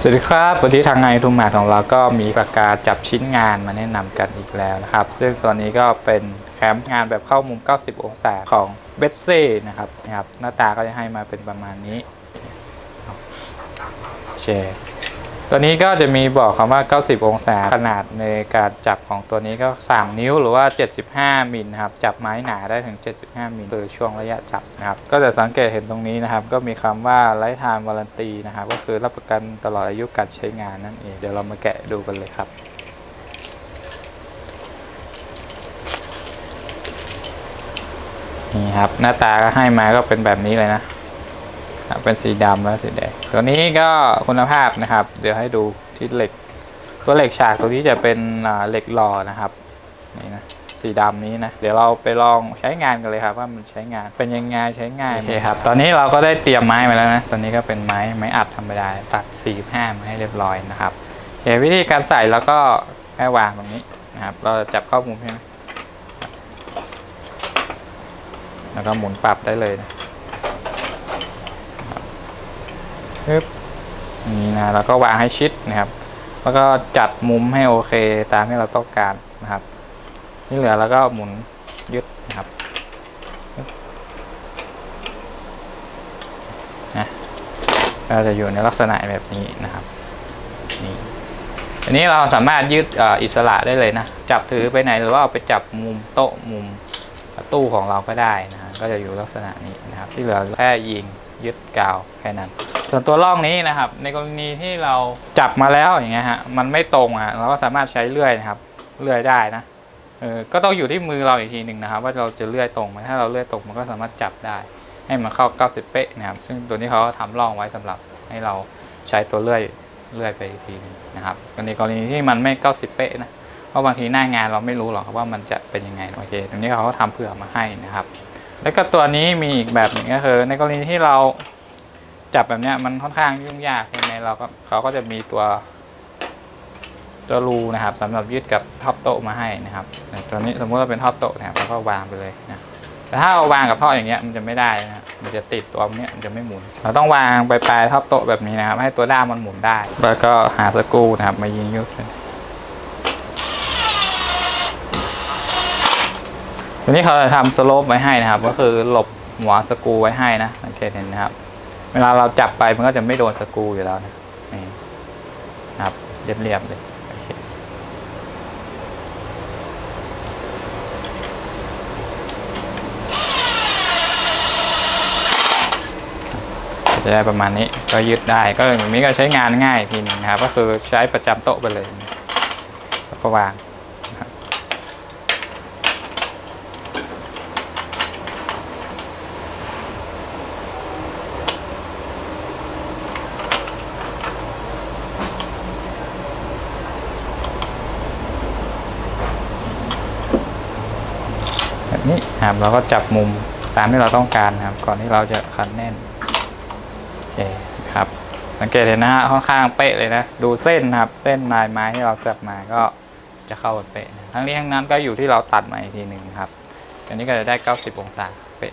สวัสดีครับวันนี้ทางไอทูมาของเราก็มีประกาศจับชิ้นงานมาแนะนำกันอีกแล้วนะครับ ซึ่งตัวนี้ก็เป็นแคมป์งานแบบเข้ามุม 90 องศาของเบสเซ่นะครับนะครับ หน้าตาก็จะให้มาเป็นประมาณนี้แชร์ ตัวนี้ก็จะมีบอกคำว่า 90 องศาขนาดในการจับของตัวนี้ก็ 3 นิ้วหรือว่า 75 มิลครับ จับไม้หนาได้ถึง 75 มิลคือช่วงระยะจับนะครับ ก็จะสังเกตเห็นตรงนี้นะครับ ก็มีคำว่าไลฟ์ไทม์วารันตีนะครับ ก็คือรับประกันตลอดอายุการใช้งานนั่นเอง เดี๋ยวเรามาแกะดูกันเลยครับนี่ครับหน้าตาก็ให้มาก็เป็นแบบนี้เลยนะ เป็นสีดำและสีแดงตัวนี้ก็คุณภาพนะครับ เดี๋ยวให้ดูที่เหล็ก ตัวเหล็กฉากตัวนี้จะเป็นเหล็กหล่อนะครับนี่นะสีดำนี้นะเดี๋ยวเราไปลองใช้งานกันเลยครับว่ามันใช้งานเป็นยังไงใช้ง่ายโอเคครับ ตอนนี้เราก็ได้เตรียมไม้มาแล้วนะตอนนี้ก็เป็นไม้ไม้อัดธรรมดาตัด45มาให้เรียบร้อยนะครับโอเควิธีการใส่แล้วก็แค่วางตรงนี้นะครับเราจะจับเข้ามุมใช่ไหมแล้วก็หมุนปรับได้เลยนะ ปึ๊บนี่นะแล้วก็วางให้ชิดนะครับ แล้วก็จัดมุมให้โอเคตามที่เราต้องการนะครับที่เหลือแล้วก็หมุนยึดนะครับนะก็จะอยู่ในลักษณะแบบนี้นะครับนี่อันนี้เราสามารถยืดออิสระได้เลยนะ จับถือไปไหนหรือว่าเอาไปจับมุมโต๊ะมุมตู้ของเราก็ได้นะก็จะอยู่ลักษณะนี้นะครับ ที่เหลือแค่ยิงยึดกาวแค่นั้น ส่วนตัวล่องนี้นะครับ ในกรณีที่เราจับมาแล้วอย่างเงี้ยฮะมันไม่ตรงอะเราก็สามารถใช้เลื่อยนะครับเลื่อยได้นะเออก็ต้องอยู่ที่มือเราอีกทีหนึ่งนะครับ ว่าเราจะเลื่อยตรงไหมถ้าเราเลื่อยตรงมันก็สามารถจับได้ ให้มันเข้า 90 เป๊ะนะครับ ซึ่งตัวนี้เขาก็ทำร่องไว้สำหรับให้เราใช้ตัวเลื่อยเลื่อยไปอีกทีหนึงนะครับในกรณีที่มันไม่ 90 เป๊ะนะเพราะบางทีหน้างานเราไม่รู้หรอกว่ามันจะเป็นยังไงโอเคตรงนี้เขาก็ทำเผื่อมาให้นะครับ แล้วก็ตัวนี้มีอีกแบบหนึ่งก็คือในกรณีที่เรา จับแบบเนี้ยมันค่อนข้างยุ่งยากใช่ไหมเราก็เขาก็จะมีตัว ตัวรูนะครับสำหรับยึดกับท็อปโต๊ะมาให้นะครับตัวนี้สมมติว่าเป็นท็อปโต๊ะนะครับเราก็วางไปเลยนะแต่ถ้าเราวางกับท่ออย่างเงี้ยมันจะไม่ได้นะมันจะติดตัวเนี้ยมันจะไม่หมุน เราต้องวางปลายปลายท็อปโต๊ะแบบนี้นะครับให้ตัวด้ามมันหมุนได้ แล้วก็หาสกรูนะครับมายิงยุดตัวนี้เขาจะทำสโลปไว้ให้นะครับ ก็คือหลบหัวสกรูไว้ให้นะสังเกตเห็นนะครับ เวลาเราจับไปมันก็จะไม่โดนสกูอยู่แล้วนะนี่นะครับเรียบๆเลยจะได้ประมาณนี้ก็ยึดได้ก็แบบนี้ก็ใช้งานง่ายทีหนึงนะครับ ก็คือใช้ประจำโต๊ะไปเลยแล้วก็วางนะครับแบบ นี้นะครับเราก็จับมุมตามที่เราต้องการครับ ก่อนที่เราจะคันแน่นโอเคครับ สังเกตเห็นนะฮะค่อนข้างเป๊ะเลยนะ ดูเส้นครับ เส้นลายไม้ที่เราจับมาก็จะเข้าเป๊ะนะทั้งนี้ทั้งนั้นก็อยู่ที่เราตัดมาอีกทีหนึ่งครับอันนี้ก็จะได้ 90 องศาเป๊ะ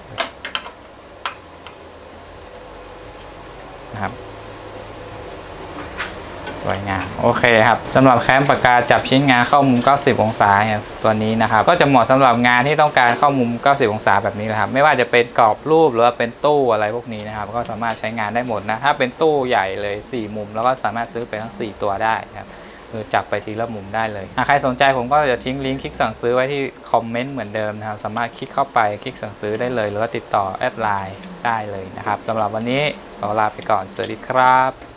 นะครับ สวยงามโอเคครับสำหรับแคมป์ปากกาจับชิ้นงานเข้ามุม 90 องศาเนี่ยตัวนี้นะครับก็จะเหมาะสำหรับงานที่ต้องการเข้ามุม 90 องศาแบบนี้นะครับไม่ว่าจะเป็นกรอบรูปหรือว่าเป็นตู้อะไรพวกนี้นะครับก็สามารถใช้งานได้หมดนะถ้าเป็นตู้ใหญ่เลย 4 มุม แล้วก็สามารถซื้อไปทั้ง 4 ตัวได้นะครับคือจับไปทีละมุมได้เลยใครสนใจผมก็จะทิ้งลิงก์คลิกสั่งซื้อไว้ที่คอมเมนต์เหมือนเดิมนะครับ สามารถคลิกเข้าไปคลิกสั่งซื้อได้เลย หรือว่าติดต่อแอดไลน์ได้เลยนะครับสำหรับวันนี้ขอลาไปก่อน สวัสดีครับ